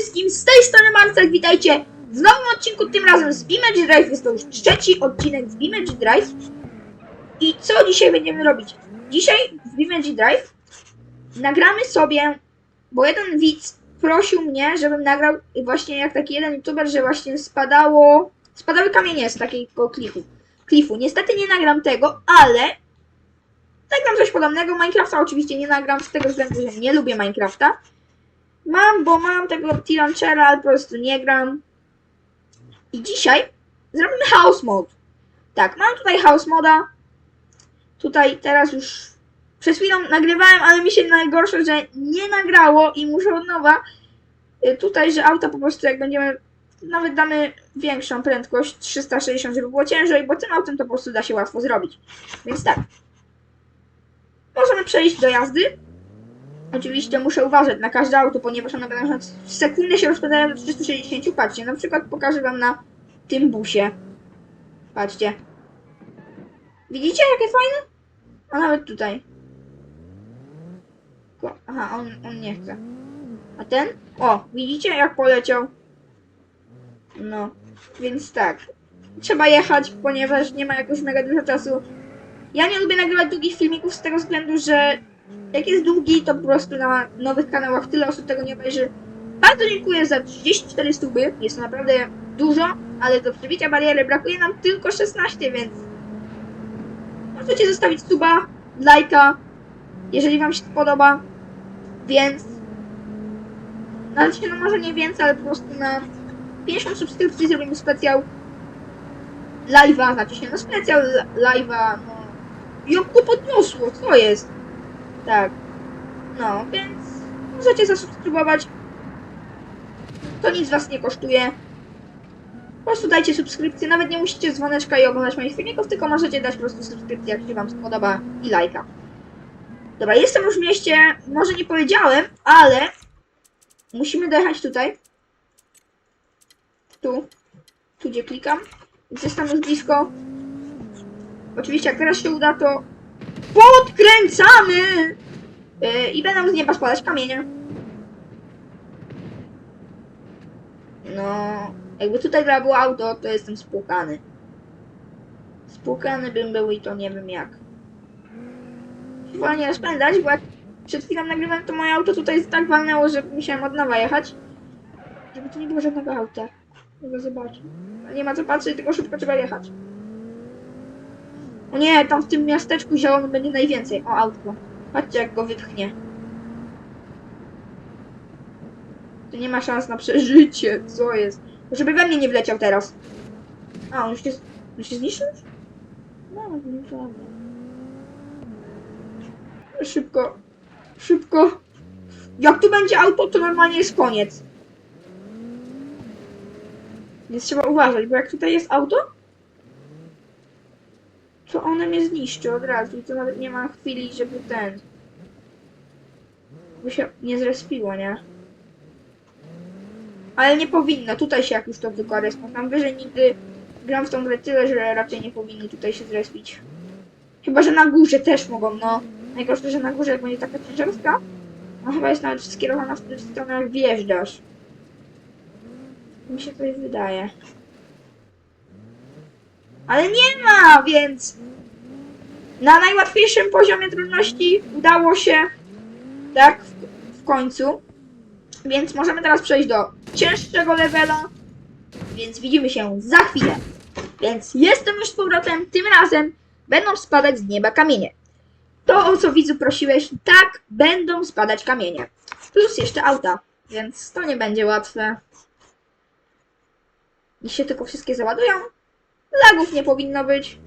wszystkim, z tej strony Marcel, witajcie w nowym odcinku, tym razem z Beamage Drive, jest to już trzeci odcinek z Beamage Drive. I co dzisiaj będziemy robić? Dzisiaj w Beamage Drive nagramy sobie, bo jeden widz prosił mnie, żebym nagrał właśnie jak taki jeden youtuber, że właśnie spadało, spadały kamienie z takiego klifu. klifu. Niestety nie nagram tego, ale nagram coś podobnego. Minecrafta oczywiście nie nagram z tego względu, że nie lubię Minecrafta. Mam, bo mam tego T-Launchera, ale po prostu nie gram. I dzisiaj zrobimy House Mode. Tak, mam tutaj House Moda. Tutaj teraz już przed chwilą nagrywałem, ale mi się najgorsze, że nie nagrało i muszę od nowa. Y, Tutaj, że auta po prostu jak będziemy, nawet damy większą prędkość, 360, żeby było ciężej, bo tym autem to po prostu da się łatwo zrobić. Więc tak. Możemy przejść do jazdy. Oczywiście muszę uważać na każde auto, ponieważ one będą w sekundę się rozpadają do 360. Patrzcie, na przykład pokażę wam na tym busie. Patrzcie. Widzicie jakie fajne? A nawet tutaj. Aha, on, on nie chce. A ten? O, widzicie jak poleciał? No, więc tak. Trzeba jechać, ponieważ nie ma jakoś mega dużo czasu. Ja nie lubię nagrywać długich filmików z tego względu, że jak jest długi, to po prostu na nowych kanałach tyle osób tego nie obejrzy. Bardzo dziękuję za 34 stuby. Jest to naprawdę dużo, ale do przebicia bariery brakuje nam tylko 16, więc możecie zostawić suba, lajka, jeżeli wam się podoba. Więc znaczy, no może nie więcej, ale po prostu na 50 subskrypcji zrobimy specjal live'a, znaczy się no specjal live'a, no to podniosło, co jest? Tak. No, więc możecie zasubskrybować. To nic was nie kosztuje. Po prostu dajcie subskrypcję, nawet nie musicie dzwoneczka i oglądać moich filmików, tylko możecie dać po prostu subskrypcję, jak się wam spodoba i lajka. Dobra, jestem już w mieście, może nie powiedziałem, ale musimy dojechać tutaj. Tu. Tu, gdzie klikam. Więc jestem już blisko. Oczywiście, jak teraz się uda, to podkręcamy! Yy, I będą z nieba spadać kamienie. No, jakby tutaj dla było auto, to jestem spłukany. Spłukany bym był i to nie wiem jak. Wolę nie rozpędzać, bo jak przed chwilą nagrywałem, to moje auto tutaj tak walnęło, że musiałem od nowa jechać. Żeby tu nie było żadnego auta. Mogę zobaczyć. Nie ma co patrzeć, tylko szybko trzeba jechać. O nie, tam w tym miasteczku zielonym będzie najwięcej. O, autko. Patrzcie, jak go wypchnie. To nie ma szans na przeżycie. Co jest? Żeby we mnie nie wleciał teraz. A, on już się, on się zniszczył? No, prawda. Szybko. Szybko. Jak tu będzie auto, to normalnie jest koniec. Więc trzeba uważać, bo jak tutaj jest auto, to one mnie zniszczy od razu i to nawet nie ma chwili, żeby ten... By się nie zrespiło, nie? Ale nie powinno, tutaj się jak już to tylko. Tam wyżej nigdy gram w tą grę tyle, że raczej nie powinny tutaj się zrespić. Chyba, że na górze też mogą, no. Najgorsze, że na górze jak będzie taka ciężarówka, no chyba jest nawet skierowana w tę stronę jak wjeżdżasz. Mi się coś wydaje. Ale nie ma, więc na najłatwiejszym poziomie trudności udało się, tak, w, w końcu. Więc możemy teraz przejść do cięższego levela, więc widzimy się za chwilę. Więc jestem już z powrotem, tym razem będą spadać z nieba kamienie. To, o co widzu prosiłeś, tak, będą spadać kamienie. Plus jeszcze auta, więc to nie będzie łatwe. Niech się tylko wszystkie załadują. Lagów nie powinno być.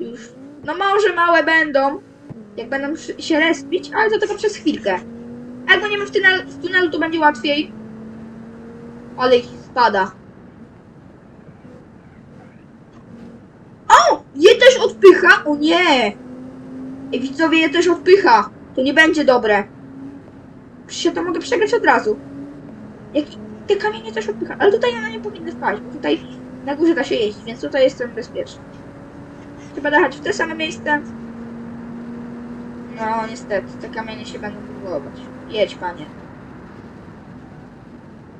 Już. No może małe będą. Jak będą się respić, ale to tylko przez chwilkę. Jak będziemy w, tunel, w tunelu, to będzie łatwiej. Ale ich spada. O! Je też odpycha! O nie! Widzowie, je też odpycha. To nie będzie dobre. Przecież ja to mogę przegrać od razu. Jak te kamienie też odpycha. Ale tutaj one nie powinny wpaść, bo tutaj na górze da się jeździć, więc tutaj jestem bezpieczny. Trzeba dojechać w te same miejsce. No, niestety, te kamienie się będą próbować. Jedź, panie.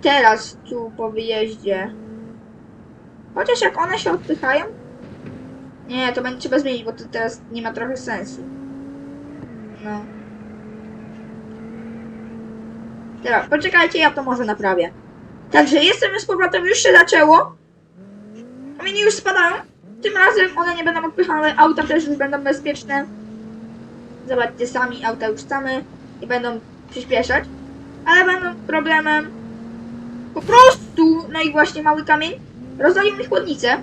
teraz tu po wyjeździe. Chociaż jak one się odpychają. Nie, to będzie trzeba zmienić, bo to teraz nie ma trochę sensu. No. Teraz, poczekajcie, ja to może naprawię. Także jestem z powrotem, już się zaczęło. Kamienie już spadają. Tym razem one nie będą odpychane, auta też już będą bezpieczne. Zobaczcie sami, auta już same i będą przyspieszać. Ale będą problemem po prostu, no i właśnie mały kamień rozwalił mi chłodnicę.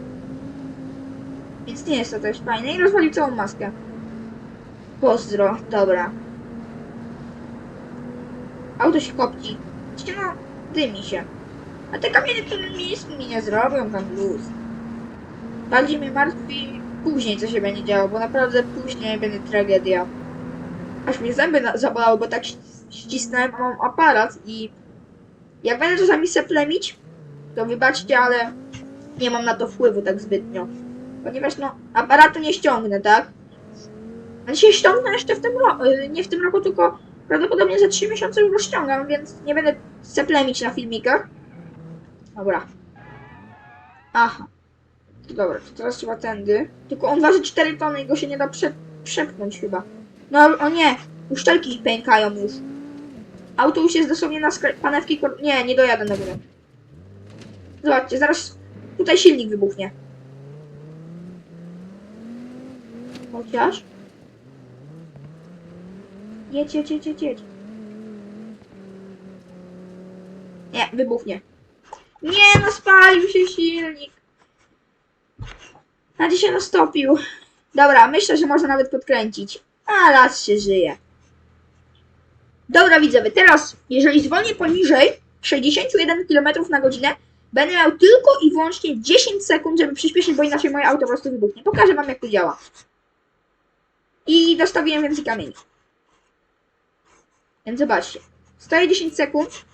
Więc nie jest to też fajne i rozwalił całą maskę. Pozdro, dobra. Auto się kopci. Wiecie, no, dymi się. A te kamienie to nic mi nie zrobią, tam luz. Bardziej mnie martwi później, co się będzie działo, bo naprawdę później będzie tragedia. Aż mnie zęby zabolały, bo tak ści- ścisnąłem mam aparat i jak będę czasami se plemić, to wybaczcie, ale nie mam na to wpływu tak zbytnio. Ponieważ no, aparatu nie ściągnę, tak? Się ściągnę jeszcze w tym roku, nie w tym roku, tylko prawdopodobnie za 3 miesiące już go ściągam, więc nie będę se plemić na filmikach. Dobra. Aha. Dobra, to teraz trzeba tędy. Tylko on waży 4 tony i go się nie da prze przepchnąć chyba. No o nie, uszczelki pękają już. Auto już jest dosłownie na panewki... kor- Nie, nie dojadę na górę. Zobaczcie, zaraz tutaj silnik wybuchnie. Chociaż... Jedź, jedź, jedź, jedź, jedź. Nie, wybuchnie. Nie, no spalił się silnik. Nawet się roztopił. Dobra, myślę, że można nawet podkręcić. A raz się żyje. Dobra widzowie, teraz jeżeli zwolnię poniżej 61 km na godzinę, będę miał tylko i wyłącznie 10 sekund, żeby przyspieszyć, bo inaczej moje auto po prostu wybuchnie. Pokażę wam jak to działa. I dostawiłem więcej kamieni. Więc zobaczcie. Stoję 10 sekund.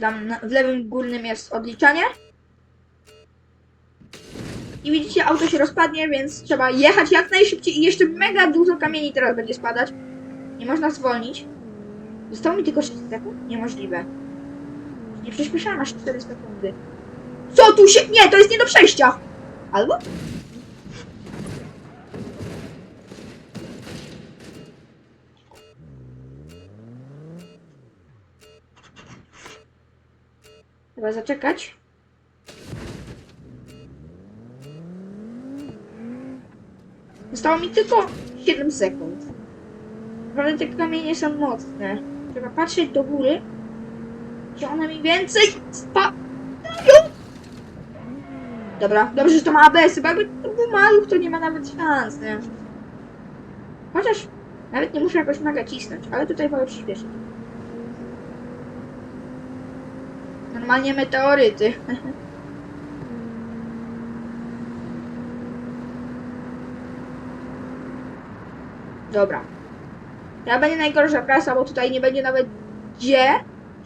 Tam na- w lewym górnym jest odliczanie. I widzicie, auto się rozpadnie, więc trzeba jechać jak najszybciej i jeszcze mega dużo kamieni teraz będzie spadać. Nie można zwolnić. Zostało mi tylko 6 sekund? Niemożliwe. Nie przyspieszałem aż 4 sekundy. Co tu się... Nie, to jest nie do przejścia! Albo? Trzeba zaczekać. Zostało mi tylko 7 sekund. Ale te kamienie są mocne. Trzeba patrzeć do góry, gdzie one mi więcej spadają. Dobra, dobrze, że to ma ABS, bo jakby to był maluch, to nie ma nawet szans, nie? Chociaż nawet nie muszę jakoś mega cisnąć, ale tutaj wolę przyspieszyć. Normalnie meteoryty. Dobra. Ja będzie najgorsza prasa, bo tutaj nie będzie nawet gdzie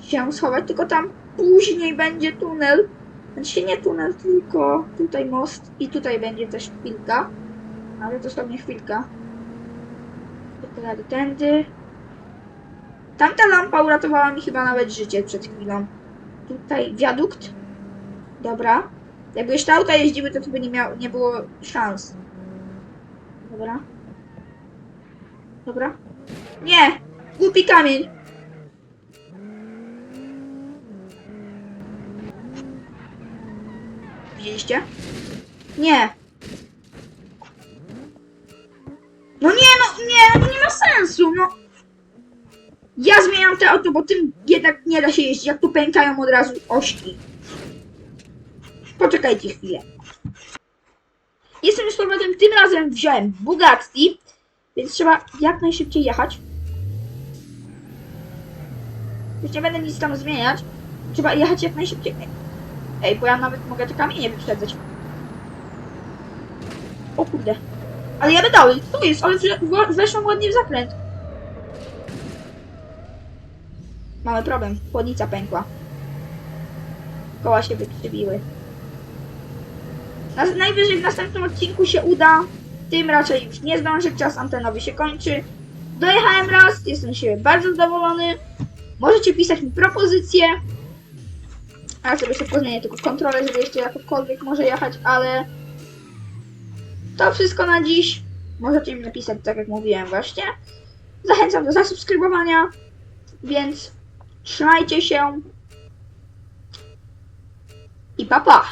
się schować, tylko tam później będzie tunel. Znaczy nie tunel, tylko tutaj most i tutaj będzie też chwilka. Ale dosłownie chwilka. Tylko jadę tędy. Tamta lampa uratowała mi chyba nawet życie przed chwilą. Tutaj wiadukt. Dobra. Jakby jeszcze auta jeździły, to by nie, miał, nie było szans. Dobra. Dobra. Nie! Głupi kamień! Widzieliście? Nie! No nie, no nie, no nie ma sensu, no! Ja zmieniam te auto, bo tym jednak nie da się jeździć, jak tu pękają od razu ośki. Poczekajcie chwilę. Jestem już z powrotem, tym razem wziąłem Bugatti, więc trzeba jak najszybciej jechać. Już nie będę nic tam zmieniać. Trzeba jechać jak najszybciej. Ej, bo ja nawet mogę te kamienie wyprzedzać. O kurde. Ale jadę dalej. To jest, ale weszłam ładnie w zakręt. Mamy problem. Chłodnica pękła. Koła się wykrzywiły. Na, najwyżej w następnym odcinku się uda. Tym raczej już nie zdąży. Czas antenowy się kończy. Dojechałem raz, jestem siebie bardzo zadowolony. Możecie pisać mi propozycje. A sobie szybko zmienię tylko kontrolę, żeby jeszcze jakkolwiek może jechać, ale to wszystko na dziś. Możecie mi napisać, tak jak mówiłem właśnie. Zachęcam do zasubskrybowania, więc trzymajcie się i pa pa!